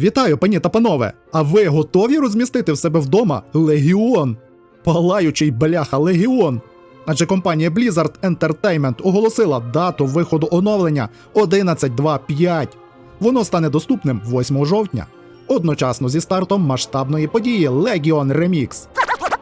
Вітаю, пані та панове! А ви готові розмістити в себе вдома Легіон? Палаючий бляха Легіон. Адже компанія Blizzard Entertainment оголосила дату виходу оновлення 11.2.5. Воно стане доступним 8 жовтня, одночасно зі стартом масштабної події Legion Remix,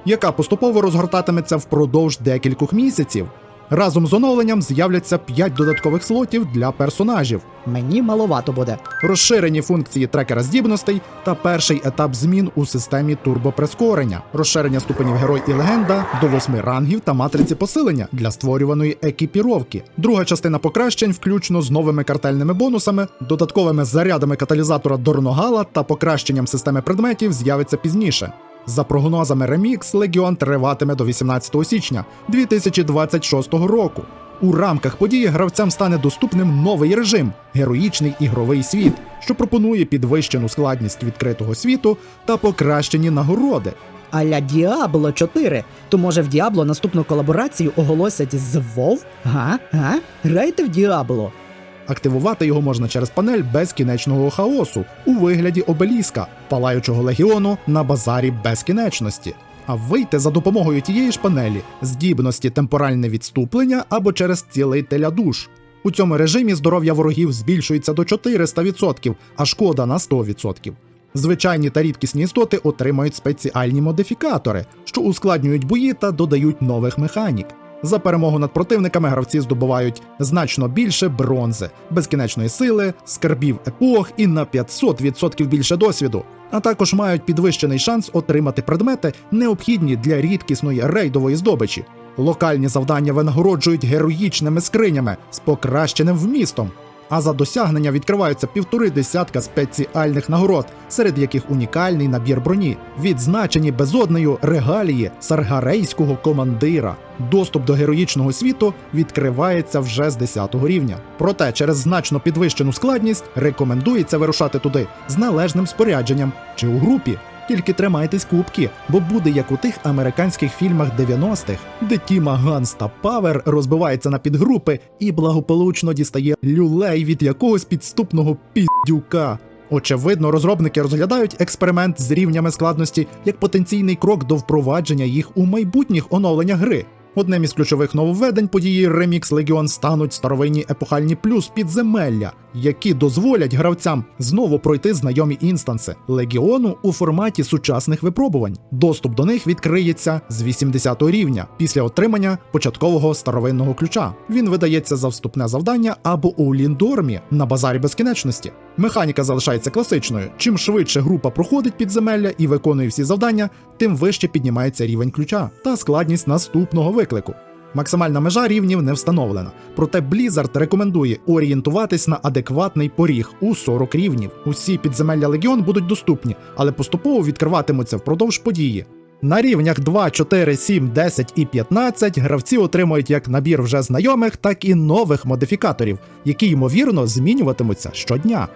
яка поступово розгортатиметься впродовж декількох місяців. Разом з оновленням з'являться 5 додаткових слотів для персонажів, Мені маловато буде. розширені функції трекера здібностей та перший етап змін у системі турбоприскорення, розширення ступенів герой і легенда до восьми рангів та матриці посилення для створюваної екіпіровки. Друга частина покращень, включно з новими картельними бонусами, додатковими зарядами каталізатора Дорногала та покращенням системи предметів, з'явиться пізніше. За прогнозами Remix, Легіон триватиме до 18 січня 2026 року. У рамках події гравцям стане доступним новий режим героїчний ігровий світ, що пропонує підвищену складність відкритого світу та покращені нагороди. Аля Діабло 4. То може в Діабло наступну колаборацію оголосять з WoW? Га? Га? Грайте в Діабло. Активувати його можна через панель безкінечного хаосу у вигляді обеліска, палаючого легіону на базарі безкінечності. А вийти за допомогою тієї ж панелі, здібності темпоральне відступлення або через цілителя душ. У цьому режимі здоров'я ворогів збільшується до 400%, а шкода на 100%. Звичайні та рідкісні істоти отримають спеціальні модифікатори, що ускладнюють бої та додають нових механік. За перемогу над противниками гравці здобувають значно більше бронзи, безкінечної сили, скарбів епох і на 500% більше досвіду. А також мають підвищений шанс отримати предмети, необхідні для рідкісної рейдової здобичі. Локальні завдання винагороджують героїчними скринями з покращеним вмістом. А за досягнення відкриваються півтори десятка спеціальних нагород, серед яких унікальний набір броні, відзначені безоднею регалії саргарейського командира. Доступ до героїчного світу відкривається вже з 10 рівня. Проте через значно підвищену складність рекомендується вирушати туди з належним спорядженням чи у групі. Тільки тримайтесь кубки, бо буде як у тих американських фільмах 90-х, де Тіма Ганс та Павер розбиваються на підгрупи і благополучно дістає люлей від якогось підступного піздюка. Очевидно, розробники розглядають експеримент з рівнями складності як потенційний крок до впровадження їх у майбутніх оновленнях гри. Одним із ключових нововведень події Remix Legion стануть старовинні епохальні плюс підземелля, які дозволять гравцям знову пройти знайомі інстанси Легіону у форматі сучасних випробувань. Доступ до них відкриється з 80 рівня після отримання початкового старовинного ключа. Він видається за вступне завдання або у Ліндормі на базарі безкінечності. Механіка залишається класичною. Чим швидше група проходить підземелля і виконує всі завдання, тим вище піднімається рівень ключа та складність наступного виклику. Максимальна межа рівнів не встановлена, проте Blizzard рекомендує орієнтуватись на адекватний поріг у 40 рівнів. Усі підземелля Легіон будуть доступні, але поступово відкриватимуться впродовж події. На рівнях 2, 4, 7, 10 і 15 гравці отримують як набір вже знайомих, так і нових модифікаторів, які ймовірно змінюватимуться щодня.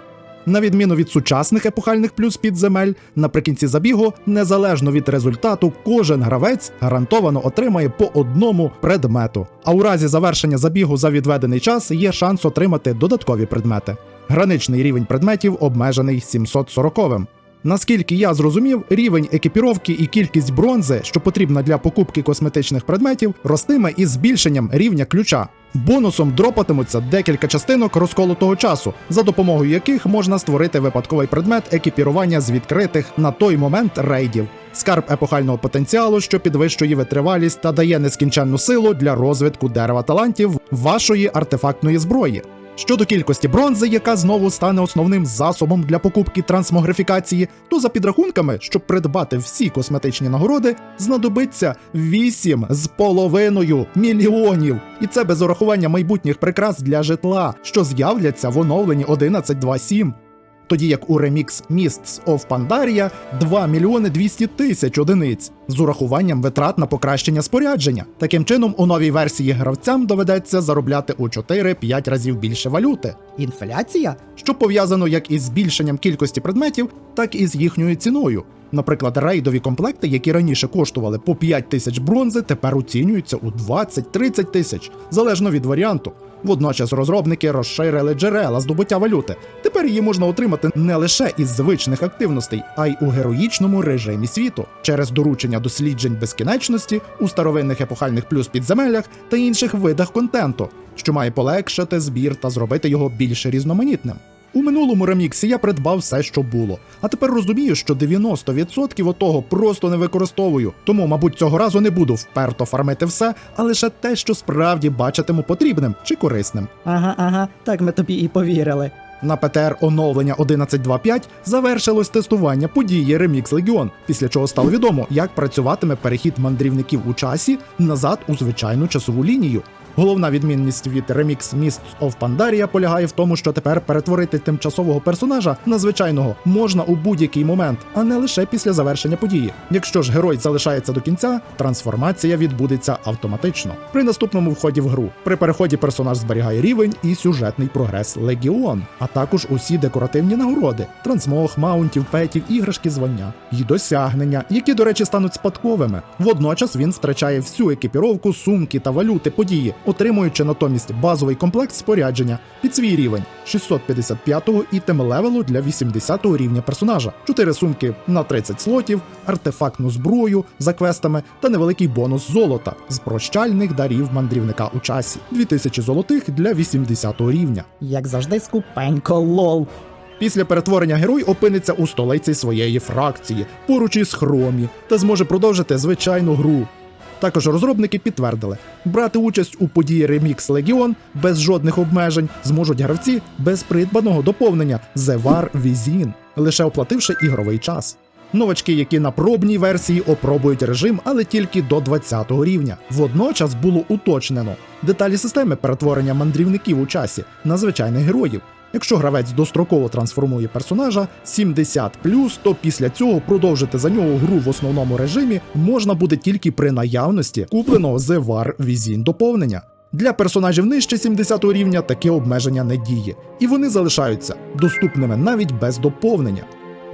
На відміну від сучасних епохальних плюс підземель, наприкінці забігу, незалежно від результату, кожен гравець гарантовано отримає по одному предмету. А у разі завершення забігу за відведений час є шанс отримати додаткові предмети. Граничний рівень предметів обмежений 740-м. Наскільки я зрозумів, рівень екіпіровки і кількість бронзи, що потрібна для покупки косметичних предметів, ростиме із збільшенням рівня ключа. Бонусом дропатимуться декілька частинок розколотого часу, за допомогою яких можна створити випадковий предмет екіпірування з відкритих на той момент рейдів. Скарб епохального потенціалу, що підвищує витривалість та дає нескінченну силу для розвитку дерева талантів вашої артефактної зброї. Щодо кількості бронзи, яка знову стане основним засобом для покупки трансмогрифікації, то за підрахунками, щоб придбати всі косметичні нагороди, знадобиться 8 з половиною мільйонів. І це без урахування майбутніх прикрас для житла, що з'являться в оновленні 11.2.7. Тоді як у ремікс Mists of Pandaria 2 мільйони 200 тисяч одиниць з урахуванням витрат на покращення спорядження. Таким чином, у новій версії гравцям доведеться заробляти у 4-5 разів більше валюти, Інфляція? що пов'язано як із збільшенням кількості предметів, так і з їхньою ціною. Наприклад, рейдові комплекти, які раніше коштували по 5 тисяч бронзи, тепер оцінюються у 20-30 тисяч, залежно від варіанту. Водночас розробники розширили джерела здобуття валюти. Тепер її можна отримати не лише із звичних активностей, а й у героїчному режимі світу через доручення досліджень безкінечності у старовинних епохальних плюс підземеллях та інших видах контенту, що має полегшити збір та зробити його більш різноманітним. У минулому реміксі я придбав все, що було, а тепер розумію, що 90% отого просто не використовую. Тому, мабуть, цього разу не буду вперто фармити все, а лише те, що справді бачитиму потрібним чи корисним. Ага, ага, так ми тобі і повірили. На ПТР оновлення 11.2.5 завершилось тестування події Remix Legion, після чого стало відомо, як працюватиме перехід мандрівників у часі назад у звичайну часову лінію. Головна відмінність від Remix Mists of Pandaria полягає в тому, що тепер перетворити тимчасового персонажа на звичайного можна у будь-який момент, а не лише після завершення події. Якщо ж герой залишається до кінця, трансформація відбудеться автоматично. При наступному вході в гру при переході персонаж зберігає рівень і сюжетний прогрес Легіон, а також усі декоративні нагороди, трансмог, маунтів, петів, іграшки, звання і досягнення, які, до речі, стануть спадковими. Водночас він втрачає всю екіпіровку, сумки та валюти події, отримуючи натомість базовий комплект спорядження під свій рівень 655-го і темлевелу для 80-го рівня персонажа, 4 сумки на 30 слотів, артефактну зброю за квестами та невеликий бонус золота з прощальних дарів мандрівника у часі, 2000 золотих для 80-го рівня. Як завжди, скупенько лол. Після перетворення герой опиниться у столиці своєї фракції, поруч із Хромі, та зможе продовжити звичайну гру. Також розробники підтвердили, брати участь у події Remix Legion без жодних обмежень зможуть гравці без придбаного доповнення The War Within, лише оплативши ігровий час. Новачки, які на пробній версії опробують режим, але тільки до 20 рівня. Водночас було уточнено деталі системи перетворення мандрівників у часі на звичайних героїв. Якщо гравець достроково трансформує персонажа 70 то після цього продовжити за нього гру в основному режимі можна буде тільки при наявності купленого The War Within доповнення. Для персонажів нижче 70 рівня таке обмеження не діє, і вони залишаються доступними навіть без доповнення.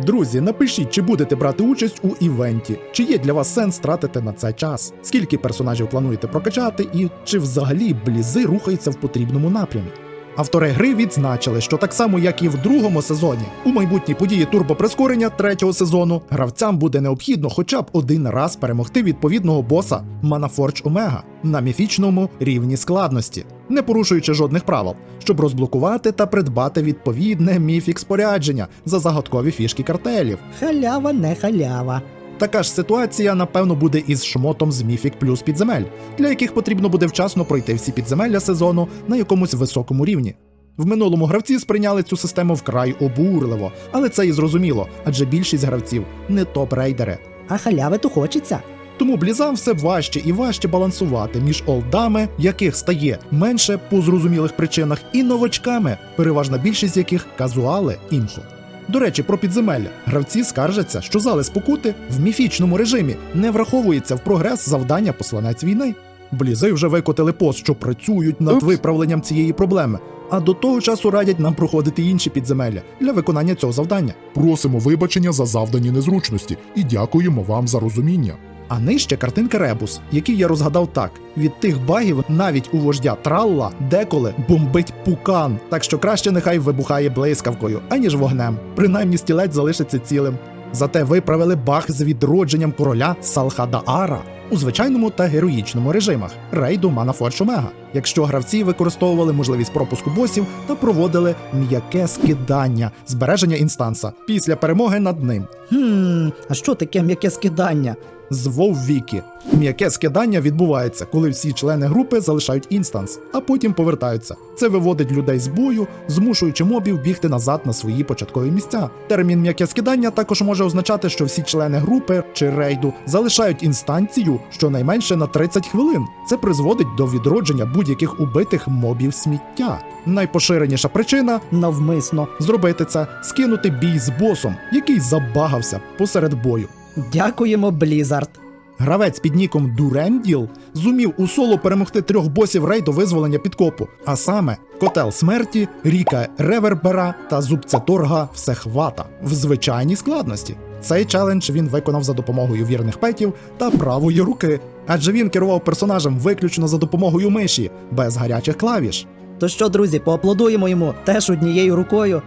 Друзі, напишіть, чи будете брати участь у івенті, чи є для вас сенс тратити на це час, скільки персонажів плануєте прокачати, і чи взагалі блізи рухаються в потрібному напрямі. Автори гри відзначили, що так само, як і в другому сезоні, у майбутній події турбоприскорення третього сезону гравцям буде необхідно хоча б один раз перемогти відповідного боса Манафорч Омега на міфічному рівні складності, не порушуючи жодних правил, щоб розблокувати та придбати відповідне міфік спорядження за загадкові фішки картелів. Халява не халява. Така ж ситуація, напевно, буде із шмотом з Міфік плюс підземель, для яких потрібно буде вчасно пройти всі підземелля сезону на якомусь високому рівні. В минулому гравці сприйняли цю систему вкрай обурливо, але це і зрозуміло, адже більшість гравців не топ-рейдери. А халяви то хочеться. Тому блізам все важче і важче балансувати між олдами, яких стає менше по зрозумілих причинах, і новачками, переважна більшість яких казуали імхо. До речі, про підземелля. Гравці скаржаться, що зали спокути в міфічному режимі не враховується в прогрес завдання посланець війни. Блізи вже викотили пост, що працюють над Упс. виправленням цієї проблеми. А до того часу радять нам проходити інші підземелля для виконання цього завдання. Просимо вибачення за завдані незручності і дякуємо вам за розуміння. А нижче картинка Ребус, який я розгадав так: від тих багів навіть у вождя Тралла деколи бомбить пукан, так що краще нехай вибухає блискавкою, аніж вогнем. Принаймні стілець залишиться цілим. Зате виправили баг з відродженням короля Салхадаара у звичайному та героїчному режимах рейду Манафорч Омега, якщо гравці використовували можливість пропуску босів та проводили м'яке скидання збереження інстанса після перемоги над ним. Хм, а що таке м'яке скидання? з Воввіки. М'яке скидання відбувається, коли всі члени групи залишають інстанс, а потім повертаються. Це виводить людей з бою, змушуючи мобів бігти назад на свої початкові місця. Термін м'яке скидання також може означати, що всі члени групи чи рейду залишають інстанцію щонайменше на 30 хвилин. Це призводить до відродження будь-яких убитих мобів сміття. Найпоширеніша причина Навмисно. зробити це скинути бій з босом, який забагався посеред бою. Дякуємо, Блізард. Гравець під ніком Дуренділ зумів у соло перемогти трьох босів рейду визволення підкопу, а саме Котел смерті, Ріка Ревербера та Зубцеторга Всехвата в звичайній складності. Цей челендж він виконав за допомогою вірних петів та правої руки, адже він керував персонажем виключно за допомогою миші, без гарячих клавіш. То що, друзі, поаплодуємо йому теж однією рукою.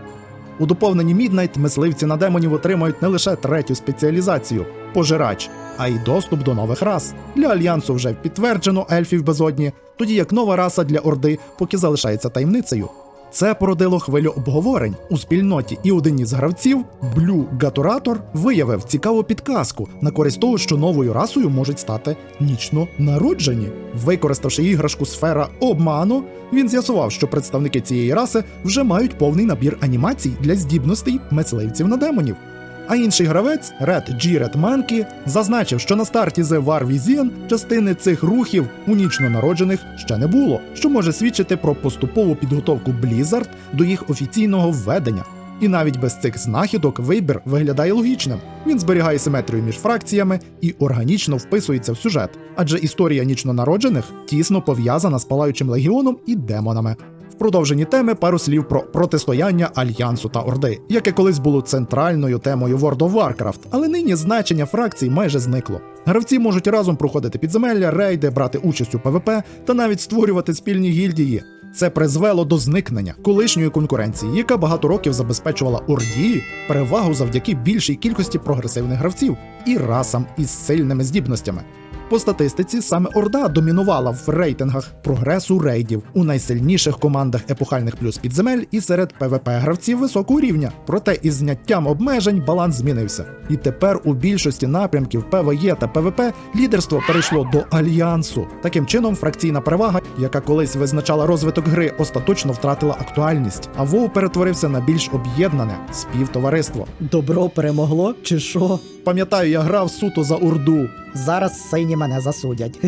У доповненні Міднайт мисливці на демонів отримають не лише третю спеціалізацію пожирач, а й доступ до нових рас. Для альянсу вже підтверджено ельфів безодні, тоді як нова раса для Орди поки залишається таємницею. Це породило хвилю обговорень у спільноті, і один із гравців, Блю Гатуратор, виявив цікаву підказку на користь того, що новою расою можуть стати нічно народжені. Використавши іграшку сфера обману, він з'ясував, що представники цієї раси вже мають повний набір анімацій для здібностей мисливців на демонів. А інший гравець Red G Red Monkey зазначив, що на старті The War Vision частини цих рухів у нічно народжених ще не було, що може свідчити про поступову підготовку Blizzard до їх офіційного введення. І навіть без цих знахідок вибір виглядає логічним. Він зберігає симетрію між фракціями і органічно вписується в сюжет, адже історія нічно народжених тісно пов'язана з палаючим легіоном і демонами. Продовженні теми пару слів про протистояння Альянсу та Орди, яке колись було центральною темою World of Warcraft, але нині значення фракцій майже зникло. Гравці можуть разом проходити підземелля, рейди, брати участь у ПВП та навіть створювати спільні гільдії. Це призвело до зникнення колишньої конкуренції, яка багато років забезпечувала Орді перевагу завдяки більшій кількості прогресивних гравців і расам із сильними здібностями. По статистиці саме Орда домінувала в рейтингах прогресу рейдів у найсильніших командах епохальних плюс підземель і серед ПВП гравців високого рівня. Проте із зняттям обмежень баланс змінився. І тепер у більшості напрямків ПВЕ та ПВП лідерство перейшло до альянсу. Таким чином, фракційна перевага, яка колись визначала розвиток гри, остаточно втратила актуальність, а WoW перетворився на більш об'єднане співтовариство. Добро перемогло, чи що? Пам'ятаю, я грав суто за Орду. Зараз сині мене засудять.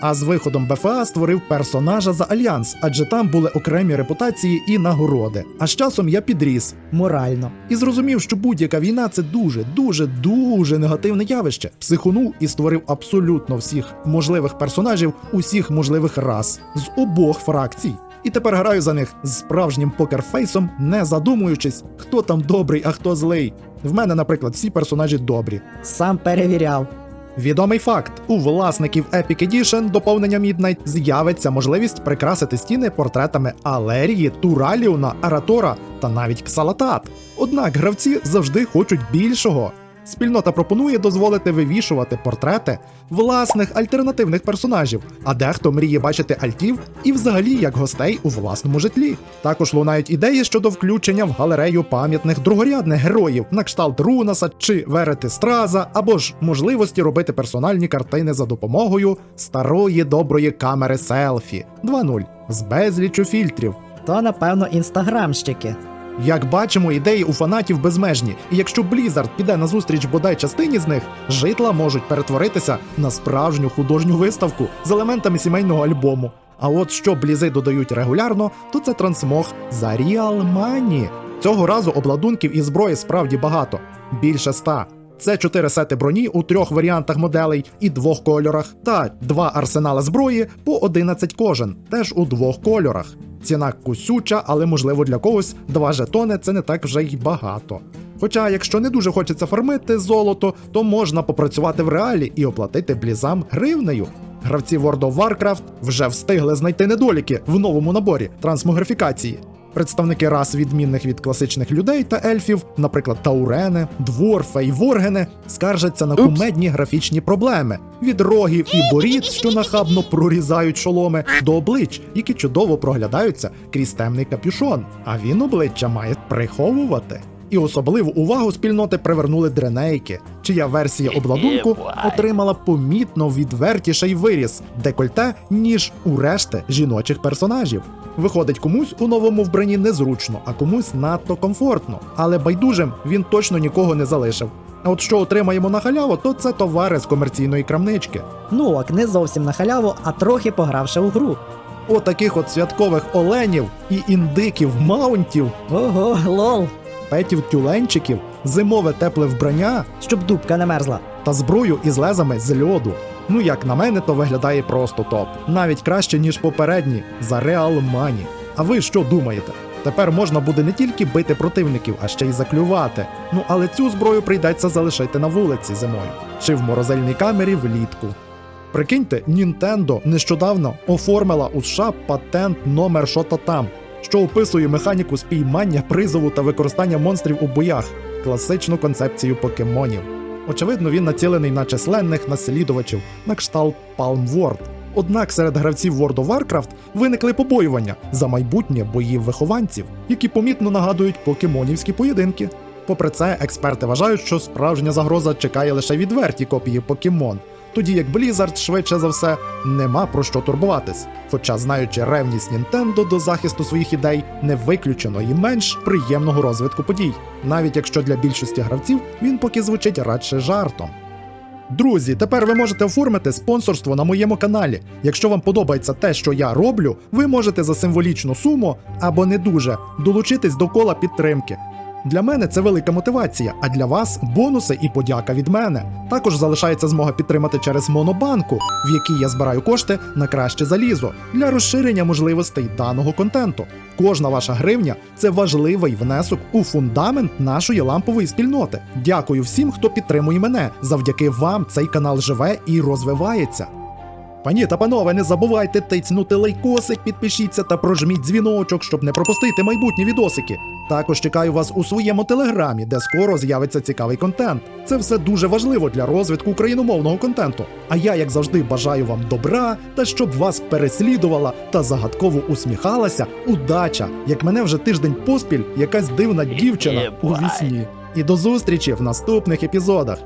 А з виходом БФА створив персонажа за альянс, адже там були окремі репутації і нагороди. А з часом я підріс Морально. і зрозумів, що будь-яка війна це дуже, дуже, дуже негативне явище. Психонув і створив абсолютно всіх можливих персонажів усіх можливих рас з обох фракцій. І тепер граю за них з справжнім покерфейсом, не задумуючись, хто там добрий, а хто злий. В мене, наприклад, всі персонажі добрі. Сам перевіряв. Відомий факт: у власників Epic Edition доповнення Midnight з'явиться можливість прикрасити стіни портретами Алерії, Тураліуна, Аратора та навіть Ксалатат. Однак гравці завжди хочуть більшого. Спільнота пропонує дозволити вивішувати портрети власних альтернативних персонажів, а дехто мріє бачити альтів і взагалі як гостей у власному житлі. Також лунають ідеї щодо включення в галерею пам'ятних другорядних героїв на кшталт Рунаса чи Верети Страза, або ж можливості робити персональні картини за допомогою старої доброї камери селфі 2.0 з безлічу фільтрів. То, напевно, інстаграмщики. Як бачимо, ідеї у фанатів безмежні, і якщо Blizzard піде на зустріч бодай частині з них, житла можуть перетворитися на справжню художню виставку з елементами сімейного альбому. А от що блізи додають регулярно, то це трансмог за Money. Цього разу обладунків і зброї справді багато більше ста. Це чотири сети броні у трьох варіантах моделей і двох кольорах, та два арсенали зброї по 11 кожен, теж у двох кольорах. Ціна кусюча, але можливо для когось два жетони це не так вже й багато. Хоча, якщо не дуже хочеться фармити золото, то можна попрацювати в реалі і оплатити блізам гривнею. Гравці World of Warcraft вже встигли знайти недоліки в новому наборі трансмогрифікації. Представники рас відмінних від класичних людей та ельфів, наприклад, таурени, дворфи і воргени, скаржаться на кумедні графічні проблеми від рогів і борід, що нахабно прорізають шоломи, до облич, які чудово проглядаються крізь темний капюшон. А він обличчя має приховувати. І особливу увагу спільноти привернули дренейки, чия версія обладунку отримала помітно відвертіший виріс декольте, ніж у решти жіночих персонажів. Виходить, комусь у новому вбранні незручно, а комусь надто комфортно. Але байдужим він точно нікого не залишив. А от що отримаємо на халяву, то це товари з комерційної крамнички. Ну, ок, не зовсім на халяву, а трохи погравши у гру. Отаких от святкових оленів і індиків маунтів, Ого, лол. Петів тюленчиків, зимове тепле вбрання Щоб дубка не мерзла. та зброю із лезами з льоду. Ну як на мене, то виглядає просто топ. Навіть краще, ніж попередні, за Реал Мані. А ви що думаєте? Тепер можна буде не тільки бити противників, а ще й заклювати. Ну але цю зброю прийдеться залишити на вулиці зимою чи в морозильній камері влітку. Прикиньте, Nintendo нещодавно оформила у США патент номер шота там, що описує механіку спіймання, призову та використання монстрів у боях, класичну концепцію покемонів. Очевидно, він націлений на численних наслідувачів на кшталт Palm World. Однак серед гравців World of Warcraft виникли побоювання за майбутнє боїв вихованців, які помітно нагадують покемонівські поєдинки. Попри це, експерти вважають, що справжня загроза чекає лише відверті копії покемон, тоді як Blizzard, швидше за все, нема про що турбуватись. Хоча, знаючи ревність Nintendo до захисту своїх ідей, не виключено і менш приємного розвитку подій, навіть якщо для більшості гравців він поки звучить радше жартом. Друзі, тепер ви можете оформити спонсорство на моєму каналі. Якщо вам подобається те, що я роблю, ви можете за символічну суму або не дуже долучитись до кола підтримки. Для мене це велика мотивація, а для вас бонуси і подяка від мене. Також залишається змога підтримати через монобанку, в якій я збираю кошти на краще залізо для розширення можливостей даного контенту. Кожна ваша гривня це важливий внесок у фундамент нашої лампової спільноти. Дякую всім, хто підтримує мене. Завдяки вам цей канал живе і розвивається. Пані та панове, не забувайте тицнути лайкосик, підпишіться та прожміть дзвіночок, щоб не пропустити майбутні відосики. Також чекаю вас у своєму телеграмі, де скоро з'явиться цікавий контент. Це все дуже важливо для розвитку україномовного контенту. А я, як завжди, бажаю вам добра та щоб вас переслідувала та загадково усміхалася удача, як мене вже тиждень поспіль якась дивна дівчина у вісні. І до зустрічі в наступних епізодах.